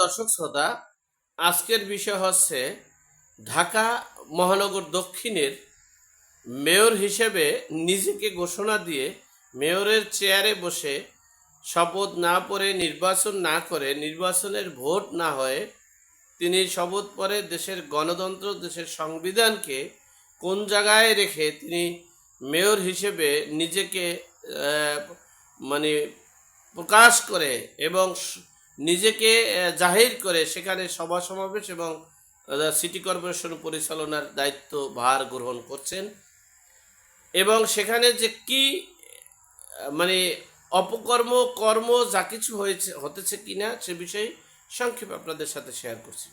দর্শক শ্রোতা, আজকের বিষয় হচ্ছে ঢাকা মহানগর দক্ষিণের মেয়র হিসেবে নিজেকে ঘোষণা দিয়ে মেয়রের চেয়ারে বসে শপথ না পড়ে নির্বাচন না করে, নির্বাচনের ভোট না হয়ে তিনি শপথ পরে দেশের গণতন্ত্র, দেশের সংবিধানকে কোন জায়গায় রেখে তিনি মেয়র হিসেবে নিজেকে মানে প্রকাশ করে এবং নিজেকে জাহির করে সেখানে সভা সমাবেশ এবং সিটি কর্পোরেশন পরিচালনার দায়িত্ব ভার গ্রহণ করছেন। এবং সেখানে যে কি মানে অপকর্ম, কর্ম যা কিছু হয়েছে, হতেছে কিনা সে বিষয়ে সংক্ষেপে আপনাদের সাথে শেয়ার করছি।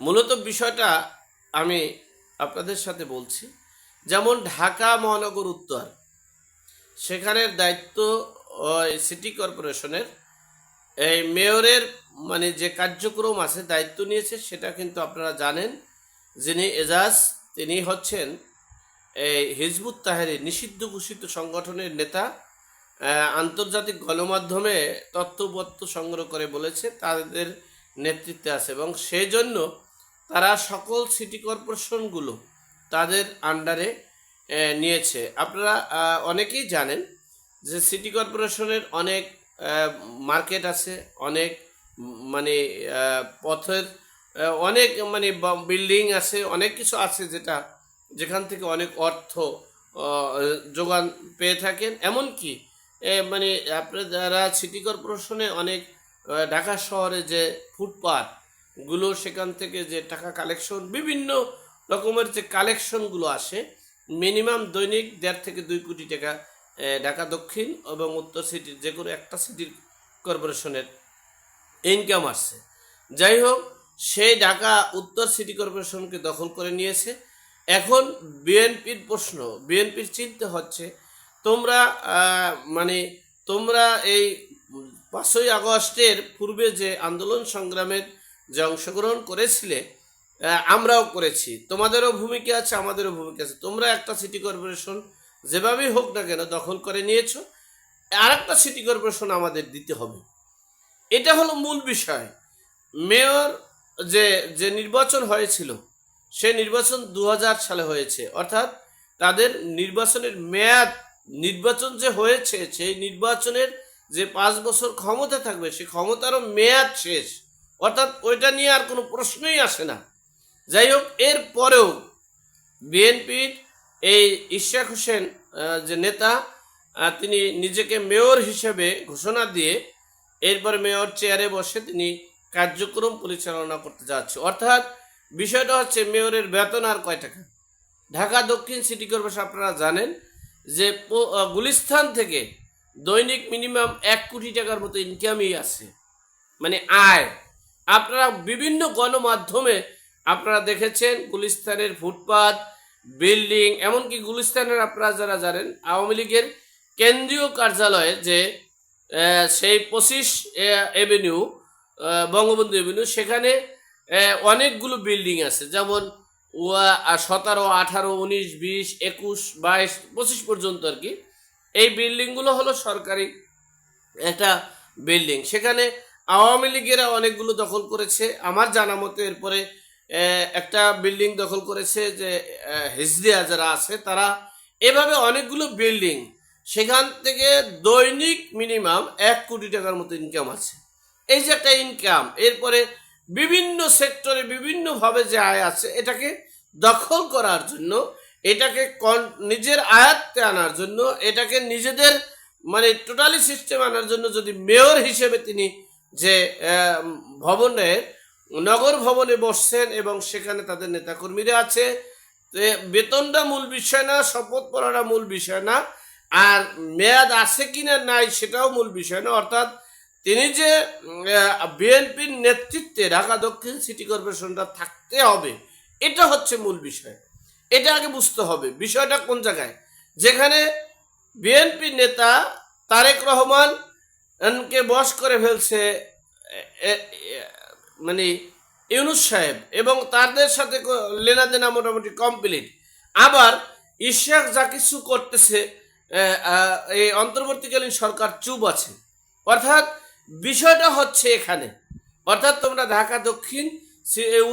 মূলত বিষয়টা আমি আপনাদের সাথে বলছি। যেমন ঢাকা মহানগর উত্তর, সেখানের দায়িত্ব সিটি কর্পোরেশনের এই মেয়রের মানে যে কার্যক্রম আছে, দায়িত্ব নিয়েছে, সেটা কিন্তু আপনারা জানেন। যিনি এজাজ, তিনি হচ্ছেন এই হিজবুত তাহেরি, নিষিদ্ধ ঘোষিত সংগঠনের নেতা। আন্তর্জাতিক গণমাধ্যমে তথ্যপত্র সংগ্রহ করে বলেছে, তাদের নেতৃত্বে আছে এবং সেই জন্য তারা সকল সিটি কর্পোরেশনগুলো তাদের আন্ডারে নিয়েছে। আপনারা অনেকেই জানেন যে সিটি কর্পোরেশনের অনেক মার্কেট আছে, অনেক মানে পথের অনেক মানে বিল্ডিং আছে, অনেক কিছু আছে যেটা, যেখান থেকে অনেক অর্থ যোগান পেয়ে থাকেন। এমনকি মানে আপনার যারা সিটি কর্পোরেশনে অনেক ঢাকা শহরে যে ফুটপাথগুলো সেখান থেকে যে টাকা কালেকশন, বিভিন্ন রকমের যে কালেকশনগুলো আসে, মিনিমাম দৈনিক দেড় থেকে দুই কোটি টাকা ঢাকা দক্ষিণ এবং উত্তর সিটির যে কোনো একটা সিটির কর্পোরেশনের ইনকাম আসছে। যাই হোক সেই ঢাকা উত্তর সিটি কর্পোরেশনকে দখল করে নিয়েছে। এখন বিএনপির প্রশ্ন, বিএনপির চিন্তা হচ্ছে, তোমরা মানে তোমরা এই পাঁচই আগস্টের পূর্বে যে আন্দোলন সংগ্রামের যে অংশগ্রহণ করেছিলে আমরাও করেছি। তোমাদেরও ভূমিকা আছে, আমাদেরও ভূমিকা আছে। তোমরা একটা সিটি কর্পোরেশন যেভাবেই হোক না কেন দখল করে নিয়েছো আর একটা সিটি কর্পোরেশন আমাদের দিতে হবে। এটা হলো মূল বিষয়। মেয়র যে যে নির্বাচন হয়েছিল, সে নির্বাচন দু হাজার সালে হয়েছে। অর্থাৎ তাদের নির্বাচনের মেয়াদ, নির্বাচন যে হয়েছে, সেই নির্বাচনের যে পাঁচ বছর ক্ষমতা থাকবে সেই ক্ষমতারও মেয়াদ শেষ। অর্থাৎ ওইটা নিয়ে আর কোনো প্রশ্নই আসে না। যাই হোক এর পরেও বিএনপির এই ইশাক হোসেন যে নেতা তিনি নিজেকে মেয়র হিসেবে ঘোষণা দিয়ে এরপর মেয়র চেয়ারে বসে তিনি কার্যক্রম পরিচালনা করতে যাচ্ছে। অর্থাৎ বিষয়টা হচ্ছে মেয়রের বেতন আর কয় টাকা? ঢাকা দক্ষিণ সিটি কর্পোরেশন, আপনারা জানেন যে গুলিস্তান থেকে দৈনিক মিনিমাম এক কোটি টাকার মতো ইনকামই আছে। মানে আয়। আপনারা বিভিন্ন গণমাধ্যমে আপনারা দেখেছেন গুলিস্তানের ফুটপাত বিল্ডিং, এমনকি গুলিস্তানের আপনারা যারা জানেন, আওয়ামী লীগের কেন্দ্রীয় কার্যালয়ে যে সেই পঁচিশ এভিনিউ বঙ্গবন্ধু এভিনিউ সেখানে অনেকগুলো বিল্ডিং আছে। যেমন সতেরো, আঠারো, উনিশ, বিশ, একুশ, বাইশ, পঁচিশ পর্যন্ত আর কি। এই বিল্ডিংগুলো হলো সরকারি একটা বিল্ডিং। সেখানে আওয়ামী লীগেরা অনেকগুলো দখল করেছে। আমার জানা মতো এরপরে একটা বিল্ডিং দখল করেছে যে হিজড়িয়া যারা আছে, তারা এভাবে অনেকগুলো বিল্ডিং সেখান থেকে দৈনিক মিনিমাম এক কোটি টাকার মতো ইনকাম আছে। এই যে একটা ইনকাম এরপরে বিভিন্ন সেক্টরে বিভিন্নভাবে যে আয় আছে, এটাকে দখল করার জন্য, এটাকে নিজের আয়ত্তে আনার জন্য, এটাকে নিজেদের মানে টোটালি সিস্টেম আনার জন্য যদি মেয়র হিসেবে তিনি যে ভবনের নগর ভবনে বসছেন এবং সেখানে তাদের নেতাকর্মীরা আছে। বেতনটা মূল বিষয় না শপথ পড়াটা মূল বিষয় না, আর মেয়াদ আছে কিনা নাই সেটাও মূল বিষয় না। অর্থাৎ তিনি যে বিএনপির নেতৃত্বে ঢাকা দক্ষিণ সিটি কর্পোরেশনটা থাকতে হবে, এটা হচ্ছে মূল বিষয়। এটা আগে বুঝতে হবে, বিষয়টা কোন জায়গায়? যেখানে বিএনপি নেতা তারেক রহমান কে বশ করে ফেলছে মানে ইউনুস সাহেব এবং তাদের সাথে লেনাদেনা মোটামুটি কমপ্লিট আবার ইশাক যা কিছু করতেছে এই অন্তর্বর্তীকালীন সরকার চুপ আছে। অর্থাৎ বিষয়টা হচ্ছে এখানে। অর্থাৎ তোমরা ঢাকা দক্ষিণ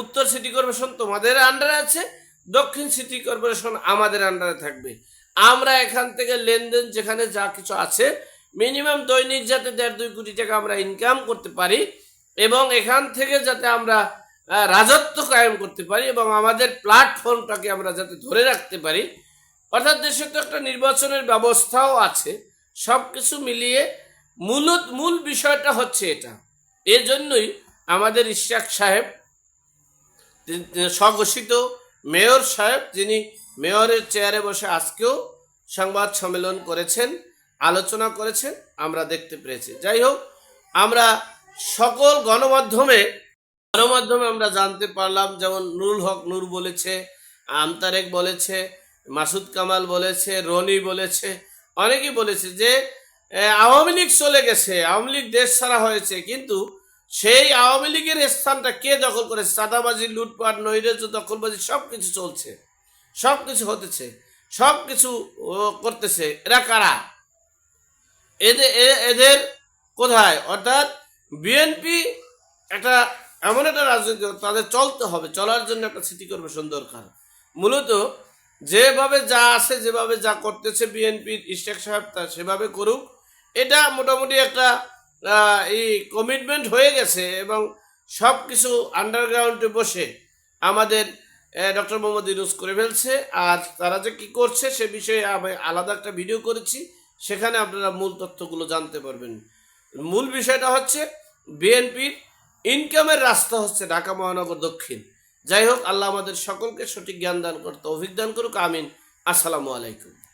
উত্তর সিটি কর্পোরেশন তোমাদের আন্ডারে আছে, দক্ষিণ সিটি কর্পোরেশন আমাদের আন্ডারে থাকবে। আমরা এখান থেকে লেনদেন যেখানে যা কিছু আছে মিনিমাম দৈনিক যাতে দেড় দুই কোটি টাকা আমরা ইনকাম করতে পারি এবং এখান থেকে যাতে আমরা রাজত্ব কায়েম করতে পারি এবং আমাদের প্ল্যাটফর্মটাকে আমরা যাতে ধরে রাখতে পারি, অর্থাৎ দেশে তো একটা নির্বাচনের ব্যবস্থাও আছে সব কিছু মিলিয়ে মূলত, মূল বিষয়টা হচ্ছে এটা। এজন্যই আমাদের ইশাক সাহেব স্বঘোষিত মেয়র সাহেব, যিনি মেয়রের চেয়ারে বসে আজকেও সংবাদ সম্মেলন করেছেন, আলোচনা করেছেন, আমরা দেখতে পেরেছি। যাই হোক, আমরা সকল গণমাধ্যমে গণমাধ্যমে আমরা জানতে পারলাম, যেমন নুরুল হক নূর বলেছে, আমতারেক বলেছে, মাসুদ কামাল বলেছে, রনি বলেছে, অনেকেই বলেছে যে আওয়ামী লীগ চলে গেছে, আওয়ামী লীগ দেশ ছাড়া হয়েছে, কিন্তু সেই আওয়ামী লীগের স্থানটা কে দখল করেছে? চাঁদাবাজি, লুটপাট, নৈরাজ্য, দখলবাজি সব কিছু চলছে। সব কিছু হতেছে। সব কিছু করতেছে। এরা কারা? এদের এদের কোথায়? অর্থাৎ বিএনপি একটা এমন একটা রাজনীতি তাদের চলতে হবে, চলার জন্য একটা সিটি কর্পোরেশন দরকার। মূলত যেভাবে যা আছে, যেভাবে যা করতেছে বিএনপির ইস্টেক সাহেব তা সেভাবে করুক। এটা মোটামুটি একটা এই কমিটমেন্ট হয়ে গেছে এবং সব কিছু আন্ডারগ্রাউন্ডে বসে আমাদের ডক্টর মোহাম্মদ ইউনুস করে ফেলছে। আর তারা যে কি করছে সে বিষয়ে আমি আলাদা একটা ভিডিও করেছি। সেখানে আপনারা মূল তথ্যগুলো জানতে পারবেন। মূল বিষয়টা হচ্ছে বিএনপির ইনকামের রাস্তা হচ্ছে ঢাকা, মহানগর, দক্ষিণ। যাই হোক, আল্লাহ আমাদের সকলকে সঠিক জ্ঞান দান করতে অভিজ্ঞান করুক, আমিন। আসসালামু আলাইকুম।